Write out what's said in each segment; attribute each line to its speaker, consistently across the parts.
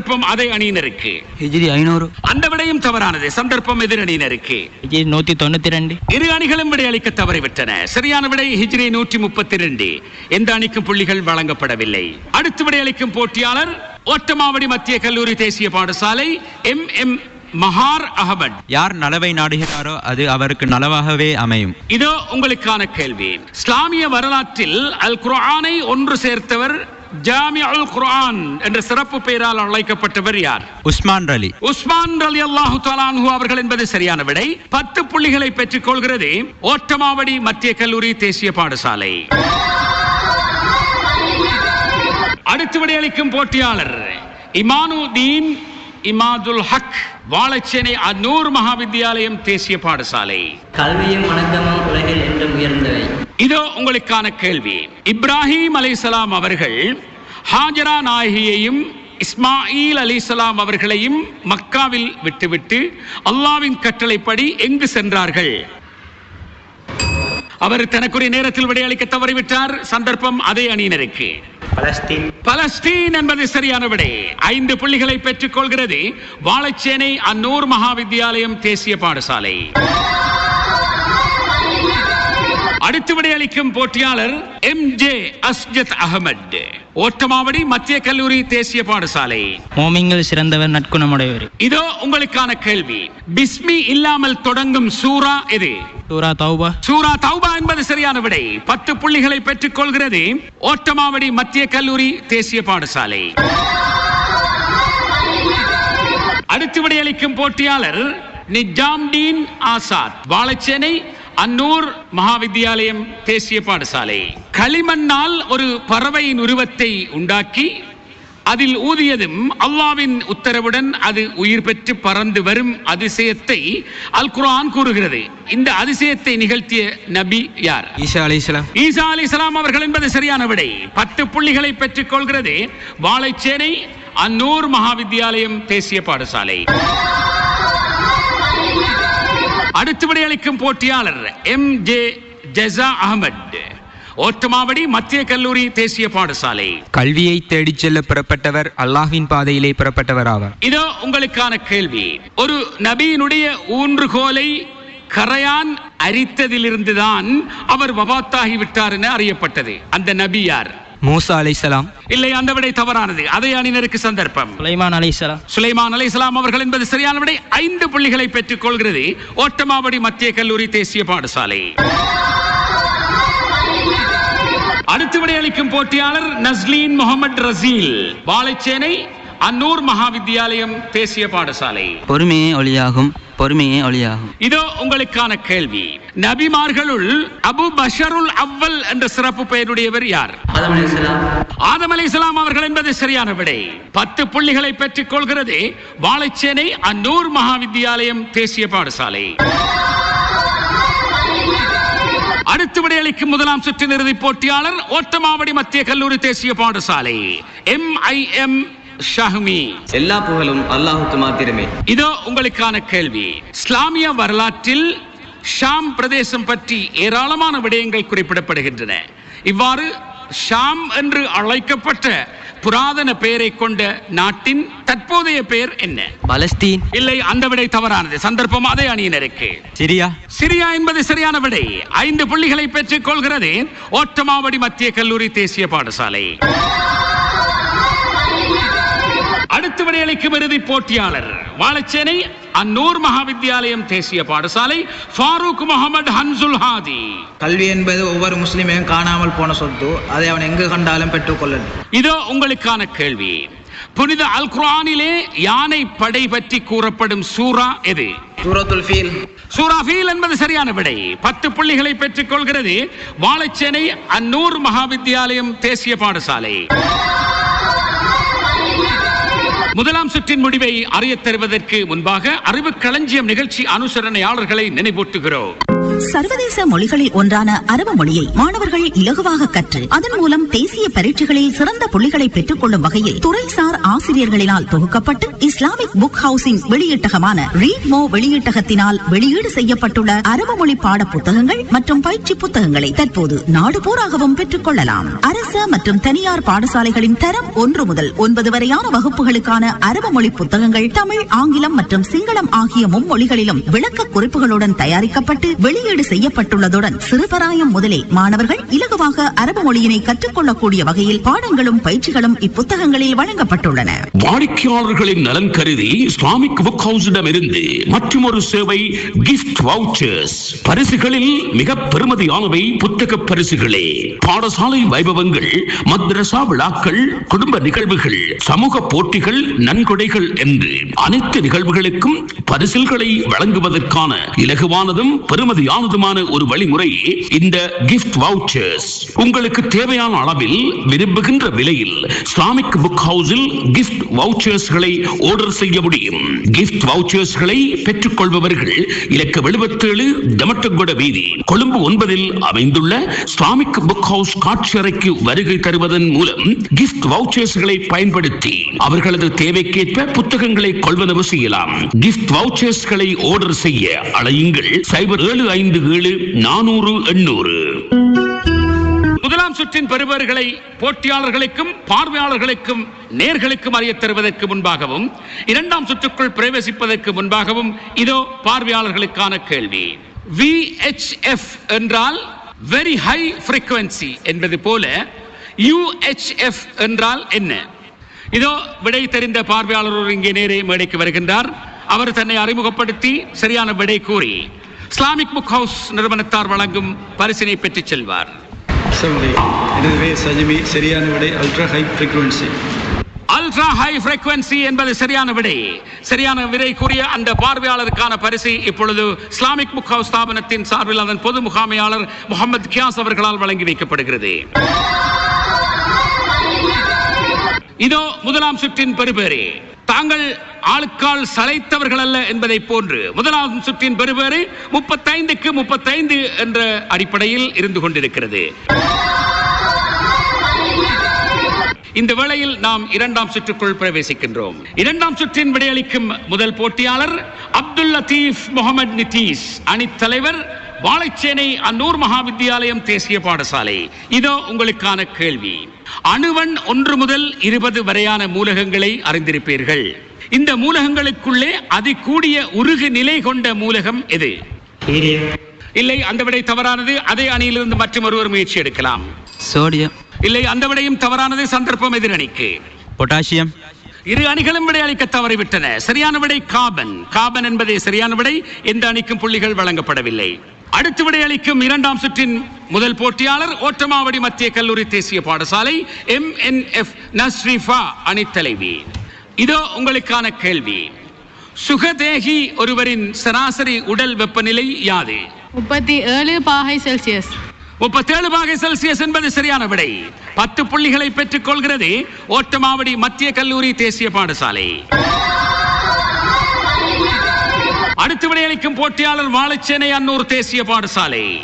Speaker 1: சந்தர்ப்பம் அதே அணியினருக்கு.
Speaker 2: ஹிஜ்ரி ஐநூறு.
Speaker 1: அந்த விடையும் தவறானது. சந்தர்ப்பம் எதிர் அணியினருக்கு.
Speaker 2: ஹிஜ்ரி நூற்றி தொண்ணூற்றி ரெண்டு
Speaker 1: இரு அணிகளும் விடையளிக்க தவறிவிட்டன. சரியான விடை ஹிஜ்ரி நூற்றி முப்பத்தி ரெண்டு எந்த அணிக்கும் புள்ளிகள் வழங்கப்படவில்லை. அடுத்து விடையளிக்கும் போட்டியாளர் ஓட்டமாவடி மத்திய கல்லூரி தேசிய பாடசாலை எம். எம். மஹார் அகமட்
Speaker 3: யார் நலவை நாடுகிறாரோ அது அவருக்கு நலவாகவே அமையும்.
Speaker 1: இதோ உங்களுக்கான கேள்வி. இஸ்லாமிய வரலாற்றில் அல் குர்ஆனை ஒன்று சேர்த்தவர் ஜாமி அல் குர்ஆன் என்ற சிறப்பு பெயரால் அழைக்கப்பட்டவர் யார்?
Speaker 3: உஸ்மான் ரலி
Speaker 1: உஸ்மான் அலி அல்லாஹு தலான்ஹு அவர்கள் என்பது சரியான விடை. பத்து புள்ளிகளை பெற்றுக் கொள்கிறது ஓட்டமாவடி மத்திய கல்லூரி தேசிய பாடசாலை. அடுத்து விடையளிக்கும் போட்டியாளர் இமானுதீன் இமாதுல் ஹக் வாழைச்சேனை அன்னூர் மகாவித்யாலயம் தேசிய பாடசாலை.
Speaker 4: கல்வியும் வணக்கமும் உலகில் என்றும் உயர்ந்தவை.
Speaker 1: இதோ உங்களுக்கான கேள்வி. இப்ராஹிம் அலைஹிஸ்ஸலாம் அவர்கள் ஹாஜரா நாயகியையும் இஸ்மாயில் அலிசலாம் அவர்களையும் மக்காவில் விட்டுவிட்டு அல்லாவின் கட்டளைப்படி எங்கு சென்றார்கள்? அவர் தனக்குரிய நேரத்தில் விடையளிக்க தவறிவிட்டார். சந்தர்ப்பம் அதே அணியினருக்கு.
Speaker 4: பலஸ்தீன்.
Speaker 1: பலஸ்தீன் என்பது சரியான விடை. ஐந்து புள்ளிகளை பெற்றுக் கொள்கிறது. வாழைச்சேனை அன்னூர் மகாவித்யாலயம் தேசிய பாடசாலை. அடுத்து விடையளிக்கும் போட்டியாளர் எம் ஜே அஸ்ஜத் அகமட் ஓட்டமாவடி மத்திய கல்லூரி தேசிய பாடசாலை.
Speaker 2: மோமிங்கள் சிறந்தவர் நற்குணமுடையவர்.
Speaker 1: இதோ உங்களுக்கான கேள்வி. பிஸ்மி இல்லாமல் தொடங்கும் சூரா எது?
Speaker 2: சூரா தௌபா.
Speaker 1: சூரா தௌபா என்பது சரியான விடை. பத்து புள்ளிகளை பெற்றுக் கொள்கிறது ஓட்டமாவடி மத்திய கல்லூரி தேசிய பாடசாலை. அடுத்து விடையளிக்கும் போட்டியாளர் நிஜாம்டீன் ஆசாத். வாழைச்சேனை அன்னூர் மகாவித்யாலயம் தேசிய பாடசாலை. களிமண்ணால் ஒரு பறவையின் உருவத்தை உண்டாக்கி அதில் ஊதியதும் அல்லாவின் உத்தரவுடன் அது உயிர் பெற்று பறந்து வரும் அதிசயத்தை அல் குர்ஆன் கூறுகிறது. இந்த அதிசயத்தை நிகழ்த்திய நபி யார்?
Speaker 3: ஈசா அலிஸ்லாம்
Speaker 1: ஈசா அலி இஸ்லாம் அவர்கள் என்பது சரியான விடை. பத்து புள்ளிகளை பெற்றுக் கொள்கிறது. வாழைச்சேனை அன்னூர் மகாவித்யாலயம் தேசிய பாடசாலை. அடுத்து விடையளிக்கும் போட்டியாளர் எம் ஜே ஜெசா அகமட் ஓட்டமாவடி மத்திய கல்லூரி தேசிய பாடசாலை.
Speaker 5: கல்வியை தேடிச் செல்ல புறப்பட்டவர் அல்லாஹ்வின் பாதையிலே புறப்பட்டவர் ஆவார்
Speaker 1: இதோ உங்களுக்கான கேள்வி. ஒரு நபியினுடைய ஊன்றுகோலை கரையான் அரித்ததிலிருந்துதான் அவர் வபாத்தாகி விட்டார் என அறியப்பட்டது. அந்த நபி யார்?
Speaker 5: மூசா அலைசலாம்
Speaker 1: இல்லை அந்த விடை தவறானது. அதே அணியினருக்கு சந்தர்ப்பம்.
Speaker 2: சுலைமான் அலைஹிஸ்ஸலாம்.
Speaker 1: சுலைமான் அலைஹிஸ்ஸலாம் அவர்கள் என்பது சரியான விடை. ஐந்து புள்ளிகளை பெற்றுக் கொள்கிறது. ஓட்டமாவடி மத்திய கல்லூரி தேசிய பாடசாலை. அடுத்து விடையளிக்கும் போட்டியாளர் நஸ்லீன் முகமது ரசீல். வாழைச்சேனை அன்னூர் மகாவித்யாலயம் தேசிய பாடசாலை.
Speaker 2: பொறுமையே ஒளியாகும். பொறுமையே ஒளியாகும்.
Speaker 1: இதோ உங்களுக்கான கேள்வி. நபிமார்களுள் அபு பஷருல் அவ்வல் என்ற சிறப்பு பெயருடையவர் யார்?
Speaker 4: ஆதம்
Speaker 1: அலை அவர்கள் என்பது சரியான விடை. பத்து புள்ளிகளை பெற்றுக் கொள்கிறது வாழைச்சேனை அன்னூர் மகாவித்யாலயம் தேசிய பாடசாலை. அடுத்து விடையளிக்கும் முதலாம் சுற்று இறுதி போட்டியாளர் ஓட்டமாவடி மத்திய கல்லூரி தேசிய பாடசாலை எம் ஐ எம் ஷஹ்மி.
Speaker 6: எல்லா புகழும் அல்லாஹுக்கு மாத்திரமே.
Speaker 1: இதோ உங்களுக்கான கேள்வி. இஸ்லாமிய வரலாற்றில் ஷாம் பிரதேசம் பற்றி ஏராளமான விடயங்கள் குறிப்பிடப்படுகின்றன. இவ்வாறு ஷாம் என்று அழைக்கப்பட்ட புராதன பெயரை கொண்ட நாட்டின் தற்போதைய பெயர் என்ன?
Speaker 2: பலஸ்தீன்.
Speaker 1: இல்லை அந்த விடை தவறானது. சந்தர்ப்பம் அதே அணியினருக்கு.
Speaker 3: சிரியா.
Speaker 1: சிரியா என்பது சரியான விடை. ஐந்து புள்ளிகளை பெற்றுக் கொள்கிறது ஓட்டமாவடி மத்திய கல்லூரி தேசிய பாடசாலை. விடையளிக்கும் இறுதி போட்டியாளர். வாழைச்சேனை அன்னூர் மகாவித்யாலயம் தேசிய பாடசாலை ஃபாரூக் முகமது ஹன்சுல் ஹாதி.
Speaker 7: கல்வி என்பது ஒவ்வொரு முஸ்லிமையும் காணாமல் போன சொத்து. அதை அவன் எங்கு கண்டாலும் பெற்றுக்கொள்ளணும்
Speaker 1: இதோ உங்களுக்கான கேள்வி. புனித அல் குர்ஆனிலே யானை படை பற்றி கூறப்படும் சூரா எது?
Speaker 7: சூரத்துல் ஃபீல்.
Speaker 1: சூரா ஃபீல் என்பது சரியான விடை. பத்து புள்ளிகளை பெற்றுக் கொள்கிறது வாழைச்சேனை அன்னூர் மகாவித்யாலயம் தேசிய பாடசாலை. முதலாம் சுற்றின் முடிவை அறியத் தருவதற்கு முன்பாக அறிவு களஞ்சியம் நிகழ்ச்சி அனுசரணையாளர்களை நினைவூட்டுகிறோம்.
Speaker 8: சர்வதேச மொழிகளில் ஒன்றான அரபு மொழியை மாணவர்கள் இலகுவாக கற்று அதன் மூலம் தேசிய பரீட்சைகளில் சிறந்த புள்ளிகளை பெற்றுக் கொள்ளும் வகையில் துறைசார் ஆசிரியர்களினால் தொகுக்கப்பட்டு இஸ்லாமிக் புக் ஹவுசிங் வெளியீட்டகமான ரீட் மோ வெளியீட்டகத்தினால் வெளியீடு செய்யப்பட்டுள்ள அரபு மொழி பாட புத்தகங்கள் மற்றும் பயிற்சி புத்தகங்களை தற்போது நாடு பூராகவும் பெற்றுக் கொள்ளலாம். அரச மற்றும் தனியார் பாடசாலைகளின் தரம் ஒன்று முதல் ஒன்பது வரையான வகுப்புகளுக்கான அரபு மொழி புத்தகங்கள் தமிழ் ஆங்கிலம் மற்றும் சிங்களம் ஆகிய மும்மொழிகளிலும் விளக்க குறிப்புகளுடன் தயாரிக்கப்பட்டு வெளியீடு ஒதுக்கீடு செய்யப்பட்டுள்ளதுடன் சிறுபராயம் முதலே மாணவர்கள் இலகுவாக அரபு மொழியினை கற்றுக்கொள்ளக்கூடிய வகையில் பாடங்களும் பயிற்சிகளும் இப்புத்தகங்களில் வழங்கப்பட்டுள்ளன.
Speaker 1: வாடிக்கையாளர்களின் நலன் கருதி இஸ்லாமிக் புக் ஹவுஸிடம் இருந்து மற்றொரு சேவை கிஃப்ட் வவுச்சர்ஸ் பரிசுகளில் மிக பெருமதியானவை புத்தக பரிசுகளே. பாடசாலை வைபவங்கள் மத்ரசா விழாக்கள் குடும்ப நிகழ்வுகள் சமூக போட்டிகள் நன்கொடைகள் என்று அனைத்து நிகழ்வுகளுக்கும் பரிசில்களை வழங்குவதற்கான இலகுவானதும் பெருமதியான பெருமதியானதுமான ஒரு வழிமுறை இந்த கிஃப்ட் வவுச்சர்ஸ் உங்களுக்கு தேவையான அளவில் விரும்புகின்ற விலையில் இஸ்லாமிக் புக் ஹவுஸில் கிஃப்ட் வவுச்சர்ஸ்களை ஆர்டர் செய்ய முடியும். கிஃப்ட் வவுச்சர்ஸ்களை பெற்றுக் கொள்பவர்கள் இலக்க எழுபத்தேழு டமட்டகுட வீதி கொழும்பு ஒன்பதில் அமைந்துள்ள இஸ்லாமிக் புக் ஹவுஸ் காட்சி அறைக்கு வருகை தருவதன் மூலம் கிஃப்ட் வவுச்சர்ஸ்களை பயன்படுத்தி அவர்களது தேவைக்கேற்ப புத்தகங்களை கொள்வனவு செய்யலாம். கிஃப்ட் வவுச்சர்ஸ்களை ஆர்டர் செய்ய அழையுங்கள் சைபர் ஏழு ஐந்து ஐந்து ஏழு நானூறு எண்ணூறு. முதலாம் சுற்றின் பெறுபவர்களை போட்டியாளர்களுக்கும் பார்வையாளர்களுக்கும் நேர்களுக்கும் அறியத் தருவதற்கு முன்பாகவும் இரண்டாம் சுற்றுக்குள் பிரவேசிப்பதற்கு முன்பாகவும் இதோ பார்வையாளர்களுக்கான கேள்வி. விஹெச்எஃப் என்றால் வெரி ஹை frequency என்பது போல யுஹெச்எஃப் என்றால் என்ன? இதோ விடை தெரிந்த பார்வையாளர் இங்கே நேரே மேடைக்கு வருகின்றார். அவர் தன்னை அறிமுகப்படுத்தி சரியான விடை கூறி இஸ்லாமிக் புக் ஹவுஸ் நிறுவனத்தார் வழங்கும் பரிசினை பெற்றுச் செல்வார்.
Speaker 9: சஜிமி சரியான விடை ultra high frequency
Speaker 1: ultra high frequency என்பது சரியான விடை. சரியான விடை கூறிய அந்த பார்வையாளருக்கான பரிசு இப்பொழுது இஸ்லாமிக் புக் ஹவுஸ் ஸ்தாபனத்தின் சார்பில் அதன் பொது முகாமையாளர் முகமது கியாஸ் அவர்களால் வழங்கி வைக்கப்படுகிறது. இதோ முதலாம் சுற்றின் பெறுபேறு. தாங்கள் ஆளுக்கால் சளைத்தவர்கள் அல்ல என்பதை போன்று முதலாம் சுற்றின் பெறுபேறு முப்பத்தைந்துக்கு முப்பத்தைந்து என்ற அடிப்படையில் இருந்து கொண்டிருக்கிறது. இந்த வேளையில் நாம் இரண்டாம் சுற்றுக்குள் பிரவேசிக்கின்றோம். இரண்டாம் சுற்றின் விடையளிக்கும் முதல் போட்டியாளர் அப்துல் லத்தீப் முகமது நிதீஷ் அணித் தலைவர் வாழைச்சேனை அன்னூர் மகாவித்தியாலயம் தேசிய பாடசாலை. இதோ உங்களுக்கான கேள்வி. அணுவன் ஒன்று முதல் இருபது வரையான மூலகங்களை அறிந்திருப்பீர்கள். இந்த மூலகங்களுக்குள்ளே அதிகூடிய உருகு நிலை கொண்ட மூலகம் எது? இல்லை அந்த விடை தவறானது. அதே அணியிலிருந்து மற்றும் ஒருவர் முயற்சி எடுக்கலாம்.
Speaker 2: சோடியம்.
Speaker 1: இல்லை அந்த விடையும் தவறானது. சந்தர்ப்பம் எதிரணிக்கு
Speaker 3: பொட்டாசியம்.
Speaker 1: இரு அணிகளும் விடை அளிக்க தவறிவிட்டன. சரியான விடை காபன். காபன் என்பதே சரியான விடை. எந்த அணிக்கும் புள்ளிகள் வழங்கப்படவில்லை. அடுத்து விடை அளிக்கும் இரண்டாம் சுற்றின் முதல் போட்டியாளர் ஓட்டமாவடி மத்திய கல்லூரி தேசிய பாடசாலை எம் என் எஃப் நஸ்ரிஃபா அணித்தலைவி. இதோ உங்களுக்கான கேள்வி. சுகதேகி ஒருவரின் சராசரி உடல் வெப்பநிலை யாது?
Speaker 10: முப்பத்தி ஏழு பாகை செல்சியஸ்.
Speaker 1: முப்பத்தேழு பாகை செல்சியஸ் என்பது சரியான விடை. பத்து புள்ளிகளை பெற்றுக் கொள்கிறது ஓட்டமாவடி மத்திய கல்லூரி தேசிய பாடசாலை. அடுத்து விடையளிக்கும் போட்டியாளர் வாழைச்சேனை அன்னூர் தேசிய பாடசாலை.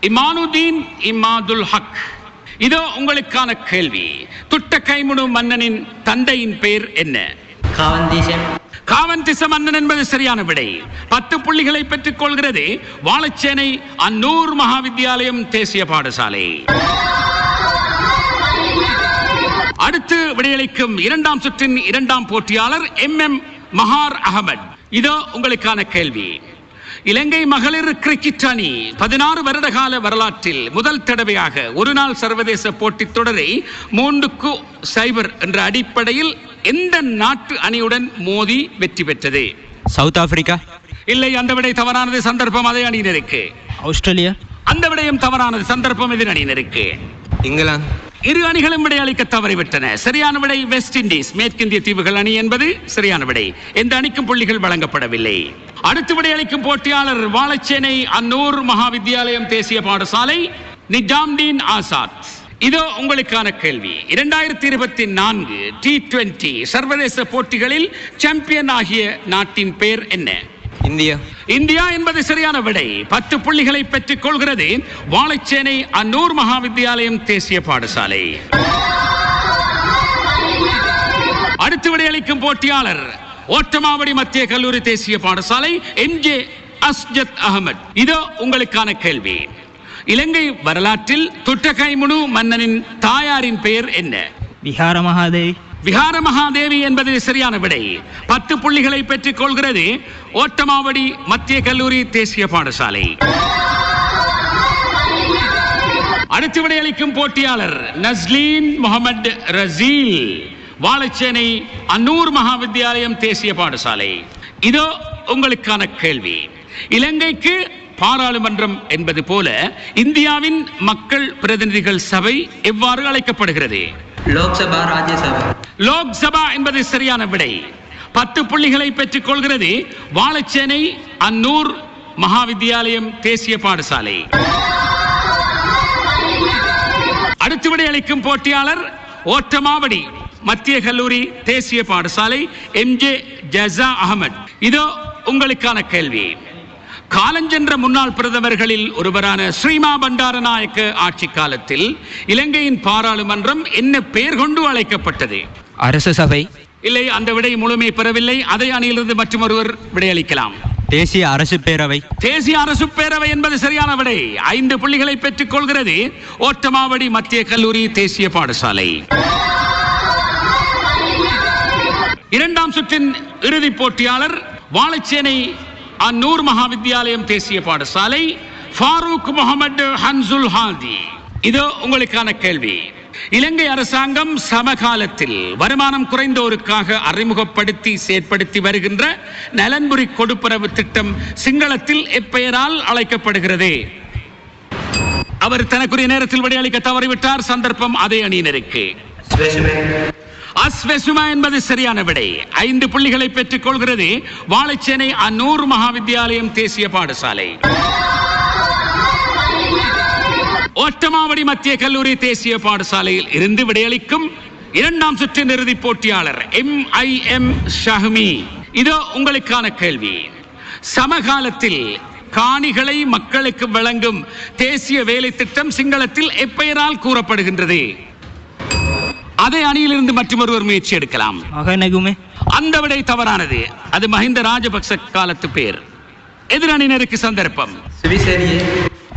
Speaker 1: இமானுதீன் இமாதுல் ஹக். இதோ உங்களுக்கான கேள்வி. துட்ட கைமுடு மன்னனின் தந்தையின் பெயர் என்ன?
Speaker 4: காவந்தீசன்
Speaker 1: காவன்திச மன்னன் என்பது சரியான விடை. பத்து புள்ளிகளை பெற்றுக் கொள்கிறது வாழைச்சேனை அன்னூர் மகாவித்தியாலயம் தேசிய பாடசாலை. அடுத்து விடையளிக்கும் இரண்டாம் சுற்றின் இரண்டாம் போட்டியாளர் எம் எம் மஹார் அகமட் இதோ உங்களுக்கான கேள்வி. இலங்கை மகளிர் கிரிக்கெட் அணி பதினாறு வருட கால வரலாற்றில் முதல் தடவையாக ஒரு நாள் சர்வதேச போட்டித் தொடரை மூன்றுக்கு சைபர் என்ற அடிப்படையில் எந்த நாட்டு அணியுடன் மோதி வெற்றி பெற்றது?
Speaker 3: சவுத் ஆப்பிரிக்கா
Speaker 1: இல்லை அந்த விடை தவறானது சந்தர்ப்பம் அதே அணியினருக்கு.
Speaker 2: ஆஸ்திரேலியா
Speaker 1: அந்த விடயம் தவறானது சந்தர்ப்பம் எதிர் அணியினருக்கு.
Speaker 5: இங்கிலாந்து.
Speaker 1: இரு அணிகளும் விடை அளிக்க தவறிவிட்டன. சரியான விடை வெஸ்ட் இண்டீஸ் மேற்கிந்திய தீவுகள் அணி என்பது சரியான விடை. எந்த அணிக்கும் புள்ளிகள் வழங்கப்படவில்லை. அடுத்து விடை அளிக்கும் போட்டியாளர் வாழைச்சேனை அன்னூர் மகாவித்தியாலயம் தேசிய பாடசாலை நிஜாம்தீன் ஆசாத். இதோ உங்களுக்கான கேள்வி. இரண்டாயிரத்தி இருபத்தி நான்கு டி டுவெண்டி சர்வதேச போட்டிகளில் சாம்பியன் ஆகிய நாட்டின் பெயர் என்ன?
Speaker 5: இந்தியா.
Speaker 1: இந்தியா என்பது சரியான விடை. பத்து புள்ளிகளை பெற்றுக் கொள்கிறது வாழைச்சேனை அன்னூர் மகாவித்யாலயம் தேசிய பாடசாலை. அடுத்து விடையளிக்கும் போட்டியாளர் ஓட்டமாவடி மத்திய கல்லூரி தேசிய பாடசாலை எம்ஜே அஸ்ஜத் அகமது. இதோ உங்களுக்கான கேள்வி. இலங்கை வரலாற்றில் துட்டகைமுனு மன்னனின் தாயாரின் பெயர் என்ன?
Speaker 2: விஹார மகாதேவி.
Speaker 1: விகார மகாதேவி என்பது சரியான விடை. பத்து புள்ளிகளை பெற்றுக் கொள்கிறது ஓட்டமாவடி மத்திய கல்லூரி தேசிய பாடசாலை. அடுத்து விடையளிக்கும் போட்டியாளர் நஸ்லீன் முகமது ரசீல் வாழைச்சேனை அன்னூர் மகாவித்யாலயம் தேசிய பாடசாலை. இதோ உங்களுக்கான கேள்வி. இலங்கைக்கு பாராளுமன்றம் என்பது போல இந்தியாவின் மக்கள் பிரதிநிதிகள் சபை எவ்வாறு அழைக்கப்படுகிறது?
Speaker 4: லோக்சபா ராஜ்யசபா.
Speaker 1: லோக்சபா என்பது சரியான விடை. பத்து புள்ளிகளை பெற்றுக் கொள்கிறது வாழைச்சேனை அன்னூர் மகாவித்யாலயம் தேசிய பாடசாலை. அடுத்து விடை அளிக்கும் போட்டியாளர் ஓட்டமாவடி மத்திய கல்லூரி தேசிய பாடசாலை எம்ஜே ஜசா அகமது இதோ உங்களுக்கான கேள்வி. காலஞ்சென்ற முன்னாள் பிரதமர்களில் ஒருவரான ஸ்ரீமா பண்டாரநாயக்க ஆட்சி காலத்தில் இலங்கையின் பாராளுமன்றம் என்ன பெயர் கொண்டு அழைக்கப்பட்டது?
Speaker 5: அரச சபை.
Speaker 1: இல்லை அந்த விடை முழுமை பெறவில்லை. அதே அணியிலிருந்து மற்றும் ஒருவர் விடையளிக்கலாம்.
Speaker 3: தேசிய அரசு பேரவை.
Speaker 1: தேசிய அரசு பேரவை என்பது சரியான விடை. ஐந்து புள்ளிகளை பெற்றுக் கொள்கிறது. ஓட்டமாவடி மத்திய கல்லூரி தேசிய பாடசாலை. இரண்டாம் சுற்றின் இறுதிப் போட்டியாளர் வாழைச்சேனை அந்நூர் மகாவித்யாலயம் தேசிய பாடசாலை ஃபாரூக் முகமது ஹன்சுல் ஹாதி. இது உங்களுக்கான கேள்வி. இலங்கை அரசாங்கம் சமகாலத்தில் வருமானம் குறைந்தோருக்காக அறிமுகப்படுத்தி செயற்படுத்தி வருகின்ற நலன்புரி கொடுப்பரவு திட்டம் சிங்களத்தில் எப்பெயரால் அழைக்கப்படுகிறது? அவர் தனக்குரிய நேரத்தில் விடையளிக்க தவறிவிட்டார். சந்தர்ப்பம் அதே அணியினருக்கு. அஸ்வெசுமா என்பது சரியான விடை. ஐந்து புள்ளிகளை பெற்றுக் கொள்கிறது வாழைச்சேனை அன்னூர் மகாவித்யாலயம் தேசிய பாடசாலை. ஓட்டமாவடி மத்திய கல்லூரி தேசிய பாடசாலையில் இருந்து விடையளிக்கும் இரண்டாம் சுற்றின் இறுதிப் போட்டியாளர் எம் ஐ எம் ஷஹ்மி. இதோ உங்களுக்கான கேள்வி. சமகாலத்தில் காணிகளை மக்களுக்கு வழங்கும் தேசிய வேலை திட்டம் சிங்களத்தில் எப்பெயரால் கூறப்படுகின்றது? அதே அணியிலிருந்து மற்றொருவர் முயற்சி எடுக்கலாம். அந்த விடை தவறானது. அது மஹிந்த ராஜபக்ச காலத்து பேர். எதிரணியினருக்கு சந்தர்ப்பம்.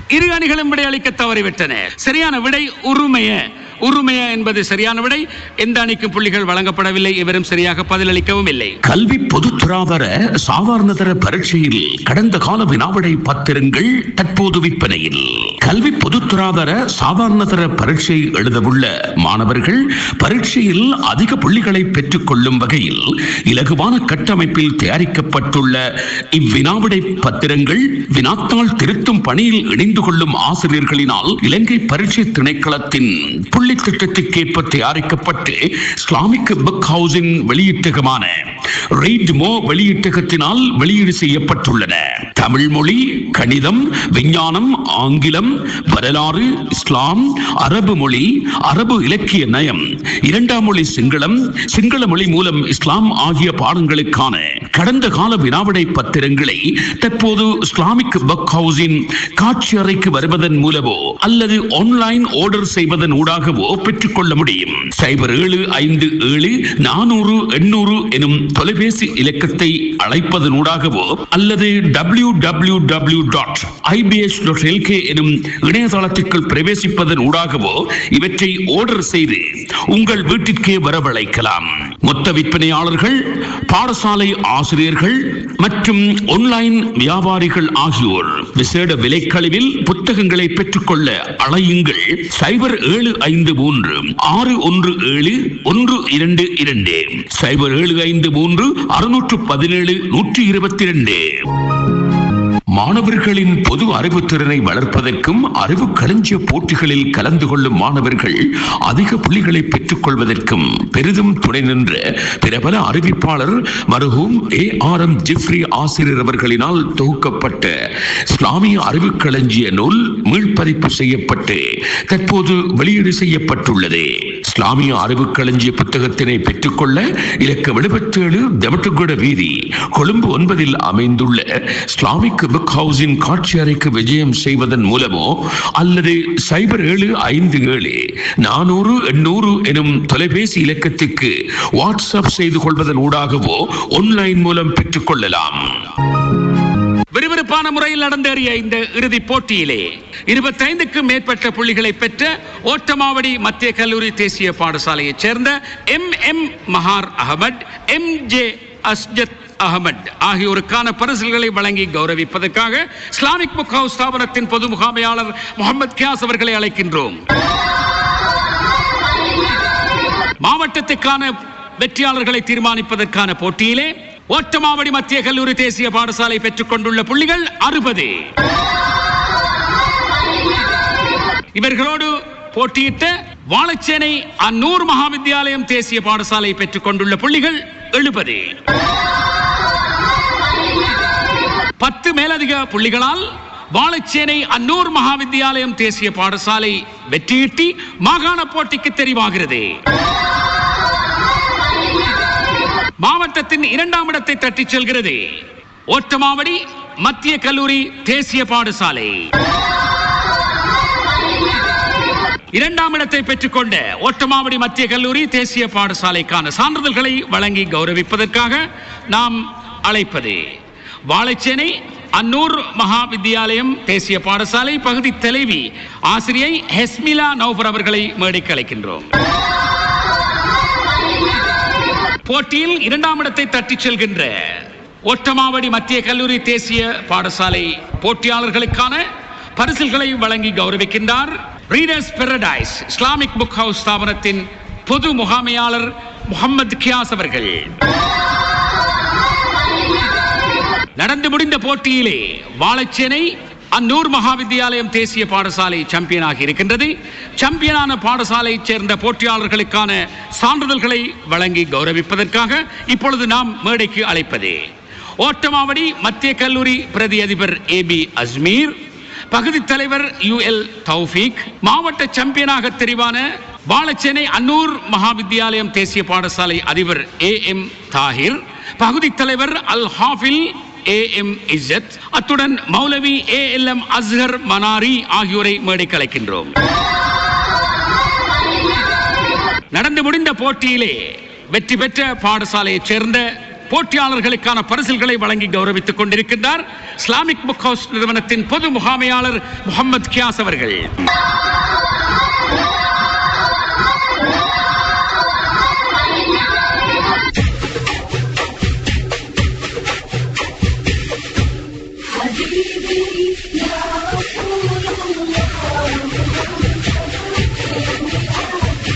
Speaker 1: இரு அணிகளும் விடை அளிக்க தவறிவிட்டன. சரியான விடை உரிமையை உரிமையா என்பது சரியான விடை. எந்த அணிக்கும் புள்ளிகள் வழங்கப்படவில்லை. இவரும் சரியாக பதிலளிக்கவும் இல்லை.
Speaker 11: கல்வி பொதுத்துறாவர சாதாரணதர பரீட்சையில் கடந்த கால வினாவிடை பத்திரங்கள் தற்போது விற்பனையில். கல்வி பொதுத்துறாவர சாதாரணதர பரீட்சை எழுதவுள்ள மாணவர்கள் பரீட்சையில் அதிக புள்ளிகளை பெற்றுக் கொள்ளும் வகையில் இலகுவான கட்டமைப்பில் தயாரிக்கப்பட்டுள்ள இவ்வினாவிடை பத்திரங்கள் வினாத்தாள் திருத்தும் பணியில் இணைந்து கொள்ளும் ஆசிரியர்களினால் இலங்கை பரீட்சை திணைக்களத்தின் புள்ளி திட்டத்திற்கேற்ப தயாரிக்கப்பட்டு இஸ்லாமிக் புக் ஹவுஸின் வெளியீட்டகமான ரீட் வெளியீட்டகத்தினால் வெளியீடு செய்யப்பட்டுள்ளன. தமிழ் மொழி கணிதம் விஞ்ஞானம் ஆங்கிலம் வரலாறு இஸ்லாம் அரபு மொழி அரபு இலக்கிய நயம் இரண்டாம் மொழி சிங்களம் சிங்கள மொழி மூலம் இஸ்லாம் ஆகிய பாடங்களுக்கான கடந்த கால வினாவிடை பத்திரங்களை தற்போது இஸ்லாமிக் புக் ஹவுஸின் காட்சி அறைக்கு வருவதன் மூலமோ அல்லது ஆன்லைன் ஆர்டர் செய்வதன் ஊடாகவோ பெற்றுக்கொள்ள முடியும். சைபர் ஏழு ஐந்து ஏழு நானூறு எண்ணூறு எனும் தொலைபேசி இலக்கத்தை அழைப்பதனூடாகவோ அல்லது W W W dot IPS dot LK எனும் இணையதளத்திற்குள் பிரவேசிப்பதன் ஊடாகவோ இவற்றை ஆர்டர் செய்து உங்கள் வீட்டிற்கே வரவழைக்கலாம். மொத்த விற்பனையாளர்கள் பாடசாலை ஆசிரியர்கள் மற்றும் ஆன்லைன் வியாபாரிகள் ஆகியோர். விசேட விலைக்கழிவில் புத்தகங்களை பெற்றுக்கொள்ள அழையுங்கள். சைபர் ஏழு ஐந்து மூன்று ஆறு ஒன்று ஏழு ஒன்று இரண்டு இரண்டு. சைபர் ஏழு ஐந்து மூன்று அறுநூற்று பதினேழு நூற்றி இருபத்தி இரண்டு. மாணவர்களின் பொது அறிவுத்திறனை வளர்ப்பதற்கும் அறிவு களஞ்சிய போட்டிகளில் கலந்து கொள்ளும் மாணவர்கள் அதிக புள்ளிகளை பெற்றுக் கொள்வதற்கும் பெரிதும் துணை நின்ற பிரபல அறிவிப்பாளர் மருகும் ஏ ஆர் எம் ஜிப்ரி ஆசிரியர் அவர்களினால் தொகுக்கப்பட்ட இஸ்லாமிய அறிவு களஞ்சிய நூல் மீள்பதிப்பு செய்யப்பட்டு தற்போது வெளியீடு செய்யப்பட்டுள்ளது. இஸ்லாமிய அறிவு களஞ்சிய புத்தகத்தினை பெற்றுக்கொள்ள இலக்கு எழுபத்தேழு தெமட்டுகுட வீதி கொழும்பு ஒன்பதில் அமைந்துள்ள இஸ்லாமிக் புக் ஹவுஸின் காட்சி அறைக்கு விஜயம் செய்வதன் மூலமோ அல்லது சைபர் ஏழு ஐந்து ஏழு நானூறு எண்ணூறு எனும் தொலைபேசி இலக்கத்துக்கு வாட்ஸ்அப் செய்து கொள்வதன் ஊடாகவோ ஆன்லைன் மூலம் பெற்றுக் கொள்ளலாம்.
Speaker 1: விறுவிறுப்பான முறையில் நடந்தேறிய இந்த இறுதிப் போட்டியிலே இருபத்தைந்துக்கும் மேற்பட்ட புள்ளிகளை பெற்ற ஓட்டமாவடி மத்திய கல்லூரி தேசிய பாடசாலையைச் சேர்ந்த M M Mahar Ahamed M J Asjath Ahamed ஆகியோருக்கான பரிசுகளை வழங்கி கௌரவிப்பதற்காக இஸ்லாமிக் புக் ஹவுஸ் ஸ்தாபனத்தின் பொது முகாமையாளர் முகமது கியாஸ் அவர்களை அழைக்கின்றோம். மாவட்டத்துக்கான வெற்றியாளர்களை தீர்மானிப்பதற்கான போட்டியிலே ஓட்டமாவடி மத்திய கல்லூரி தேசிய பாடசாலை பெற்றுக் கொண்டுள்ள புள்ளிகள் அறுபது. இவர்களோடு போட்டியிட்ட வாழச்சேனை அன்னூர் மகாவித்யாலயம் தேசிய பாடசாலை பெற்றுக் கொண்டுள்ள புள்ளிகள் எழுபது. பத்து மேலதிக புள்ளிகளால் வாழைச்சேனை அன்னூர் மகாவித்யாலயம் தேசிய பாடசாலை வெற்றியீட்டி மாகாண போட்டிக்கு தெரிவாகிறது. மாவட்டத்தின் இரண்டாம் இடத்தை தட்டிச் செல்கிறது. ஓட்டமாவடி மத்திய கல்லூரி தேசிய பாடசாலை. இரண்டாம் இடத்தை பெற்றுக்கொண்ட ஓட்டமாவடி மத்திய கல்லூரி தேசிய பாடசாலைக்கான சான்றிதழ்களை வழங்கி கௌரவிப்பதற்காக நாம் அழைப்பது வாழைச்சேனை அன்னூர் மகா வித்தியாலயம் தேசிய பாடசாலை பகுதி தலைவி ஆசிரியை ஹெஸ்மிலா நௌபர் அவர்களை மேடைக்கு அழைக்கின்றோம். போட்டியில் இரண்டாம் இடத்தை தட்டிச் செல்கின்ற ஒட்டமாவடி மத்திய கல்லூரி தேசிய பாடசாலை போட்டியாளர்களுக்கான பரிசில்களை வழங்கி கௌரவிக்கின்றார் readers paradise Islamic book house ஸ்தாபனத்தின் பொது முகாமையாளர் முகமது கியாஸ் அவர்கள். நடந்து முடிந்த போட்டியிலே வாழைச்சேனை அன்னூர் மகாவித்யாலயம் தேசிய பாடசாலை சாம்பியனாக இருக்கின்றது. சாம்பியனான பாடசாலையைச் சேர்ந்த போட்டியாளர்களுக்கான சான்றிதழ்களை வழங்கி கௌரவிப்பதற்காக இப்பொழுது நாம் மேடைக்கு அழைப்பது. ஓட்டமாவடி மத்திய கல்லூரி பிரதி அதிபர் ஏ பி அஸ்மீர் பகுதி தலைவர் யு எல் தௌஃபீக் மாவட்ட சாம்பியனாக தெரிவான வாழச்சேனை அன்னூர் மகாவித்யாலயம் தேசிய பாடசாலை அதிபர் ஏ எம் தாஹிர் பகுதி தலைவர் அல் ஹாஃபில் ஏ எம் இசத் அத்துடன் மௌலவி A L M Azhar Manari ஆகியோரை மேடைக்கு அழைக்கின்றோம் நடந்து முடிந்த போட்டியிலே வெற்றி பெற்ற பாடசாலையைச் சேர்ந்த போட்டியாளர்களுக்கான பரிசில்களை வழங்கி கௌரவித்துக் கொண்டிருக்கின்றார் இஸ்லாமிக் புக் ஹவுஸ் நிறுவனத்தின் பொது முகாமையாளர் முகமது கியாஸ் அவர்கள்.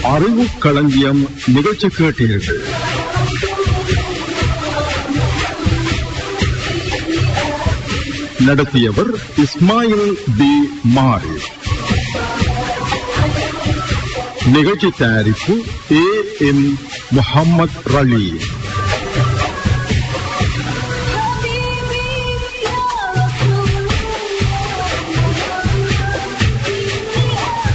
Speaker 9: அறிவு களஞ்சியம் நிகழ்ச்சி கேட்டீர்கள். நடத்தியவர் இஸ்மாயில் பி. மாரி. நிகழ்ச்சி தயாரிப்பு ஏ. எம். முகமது ரலீம்